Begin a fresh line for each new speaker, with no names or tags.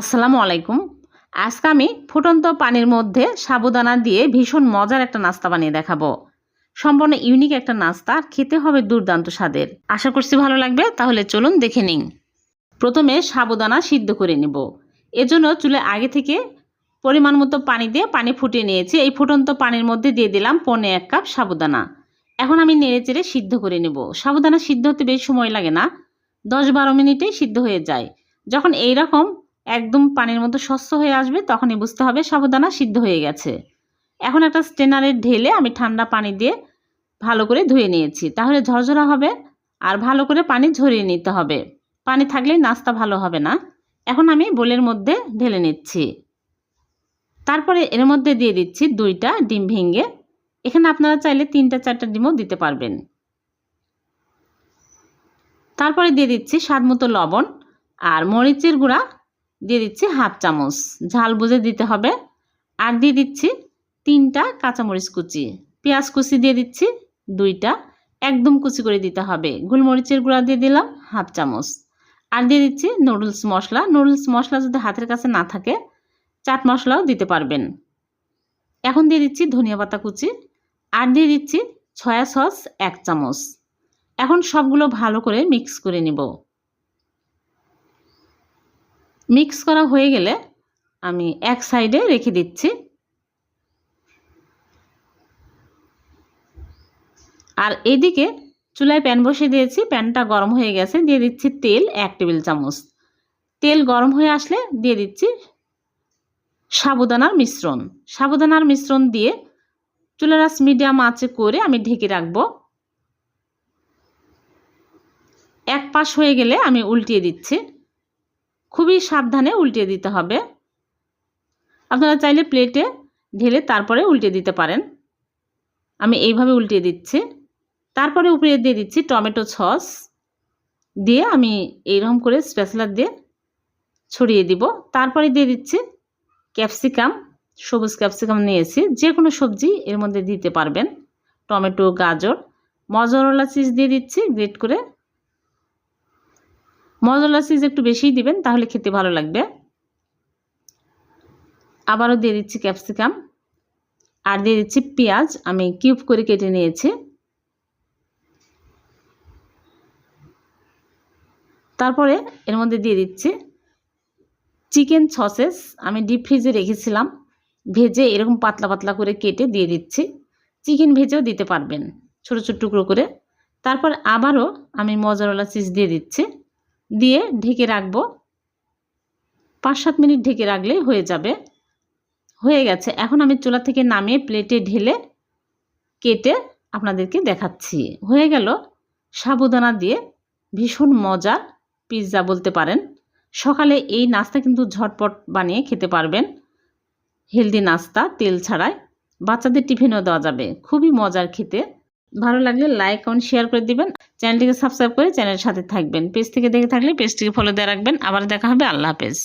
আসসালামু আলাইকুম। আজকে আমি ফুটন্ত পানির মধ্যে সাবুদানা দিয়ে ভীষণ মজার একটা নাস্তা বানিয়ে দেখাবো। সম্পূর্ণ ইউনিক একটা নাস্তা খেতে হবে দুর্দান্ত স্বাদের। আশা করছি ভালো লাগবে, তাহলে চলুন দেখে নিন প্রথমে সাবুদানা সিদ্ধ করে নেব। এজন্য চুলে আগে থেকে পরিমাণ মতো পানি দিয়ে পানি ফুটিয়ে নিয়েছি। এই ফুটন্ত পানির মধ্যে দিয়ে দিলাম পনে এক কাপ সাবুদানা। এখন আমি নেড়ে চেড়ে সিদ্ধ করে নেব। সাবুদানা সিদ্ধ হতে বেশি সময় লাগে না। দশ বারো মিনিটেই সিদ্ধ হয়ে যায়। যখন এই রকম একদম পানির মতো স্বচ্ছ হয়ে আসবে, তখনই বুঝতে হবে সাবুদানা সিদ্ধ হয়ে গেছে। এখন একটা স্টেনারে ঢেলে আমি ঠান্ডা পানি দিয়ে ভালো করে ধুয়ে নিয়েছি। তাহলে ঝরঝরা হবে আর ভালো করে পানি ঝরিয়ে নিতে হবে। পানি থাকলেই নাস্তা ভালো হবে না। এখন আমি বোলের মধ্যে ঢেলে নিচ্ছি। তারপরে এর মধ্যে দিয়ে দিচ্ছি দুইটা ডিম ভেঙে। এখানে আপনারা চাইলে তিনটা, চারটা ডিমও দিতে পারবেন। তারপরে দিয়ে দিচ্ছি স্বাদ মতো লবণ আর মরিচের গুঁড়া দিয়ে দিচ্ছি হাফ চামচ। ঝাল বুঝে দিতে হবে। আর দিয়ে দিচ্ছি তিনটা কাঁচামরিচ কুচি। পেঁয়াজ কুচি দিয়ে দিচ্ছি দুইটা। একদম কুচি করে দিতে হবে। গোলমরিচের গুঁড়া দিয়ে দিলাম হাফ চামচ। আর দিয়ে দিচ্ছি নুডলস মশলা। নুডলস মশলা যদি হাতের কাছে না থাকে, চাট মশলাও দিতে পারবেন। এখন দিয়ে দিচ্ছি ধনিয়া পাতা কুচি। আর দিয়ে দিচ্ছি ছয়া সস এক চামচ। এখন সবগুলো ভালো করে মিক্স করে নিব। মিক্স করা হয়ে গেলে আমি এক সাইডে রেখে দিচ্ছি। আর এদিকে চুলায় প্যান বসিয়ে দিয়েছি, প্যানটা গরম হয়ে গেছে, দিয়ে দিচ্ছি তেল এক টেবিল চামচ। তেল গরম হয়ে আসলে দিয়ে দিচ্ছি সাবুদানার মিশ্রণ। সাবুদানার মিশ্রণ দিয়ে চুলার আঁচ মিডিয়াম আঁচে করে আমি ঢেকে রাখব। এক পাশ হয়ে গেলে আমি উল্টিয়ে দিচ্ছি। খুবই সাবধানে উল্টিয়ে দিতে হবে। আপনারা চাইলে প্লেটে ঢেলে তারপরে উল্টে দিতে পারেন। আমি এইভাবে উল্টিয়ে দিচ্ছি। তারপরে উপরে দিয়ে দিচ্ছি টমেটো সস। দিয়ে আমি এইরকম করে স্পেশালার দিয়ে ছড়িয়ে দিব। তারপরে দিয়ে দিচ্ছি ক্যাপসিকাম সবুজ ক্যাপসিকাম নিয়েছি। যে কোনো সবজি এর মধ্যে দিতে পারবেন। টমেটো, গাজর মজরলা চিজ দিয়ে দিচ্ছি গ্রেট করে মজলা চিজ একটু বেশিই দিবেন, তাহলে খেতে ভালো লাগবে। আবারও দিয়ে দিচ্ছি ক্যাপসিকাম আর দিয়ে দিচ্ছি পেঁয়াজ, আমি কিউব করে কেটে নিয়েছি। তারপরে এর মধ্যে দিয়ে দিচ্ছি চিকেন সসেস আমি ডিপ ফ্রিজে রেখেছিলাম। ভেজে এরকম পাতলা পাতলা করে কেটে দিয়ে দিচ্ছি। চিকেন ভেজেও দিতে পারবেন, ছোটো ছোটো টুকরো করে। তারপর আবারও আমি মজারওয়ালা চিজ দিয়ে দিচ্ছি। দিয়ে ঢেকে রাখব। পাঁচ সাত মিনিট ঢেকে রাখলেই হয়ে যাবে। হয়ে গেছে। এখন আমি চুলা থেকে নামিয়ে প্লেটে ঢেলে কেটে আপনাদেরকে দেখাচ্ছি। হয়ে গেল সাবুদানা দিয়ে ভীষণ মজার পিৎজা বলতে পারেন। সকালে এই নাস্তা কিন্তু ঝটপট বানিয়ে খেতে পারবেন। হেলদি নাস্তা, তেল ছাড়াই। বাচ্চাদের টিফিনও দেওয়া যাবে। খুবই মজার খেতে। ভালো লাগলে লাইক, কমেন্ট, শেয়ার করে দিবেন। চ্যানেলটিকে সাবস্ক্রাইব করে চ্যানেলের সাথে থাকবেন। পেজ থেকে দেখে থাকলে পেজটিকে ফলো দিয়ে রাখবেন। আবার দেখা হবে। আল্লাহ হাফেজ।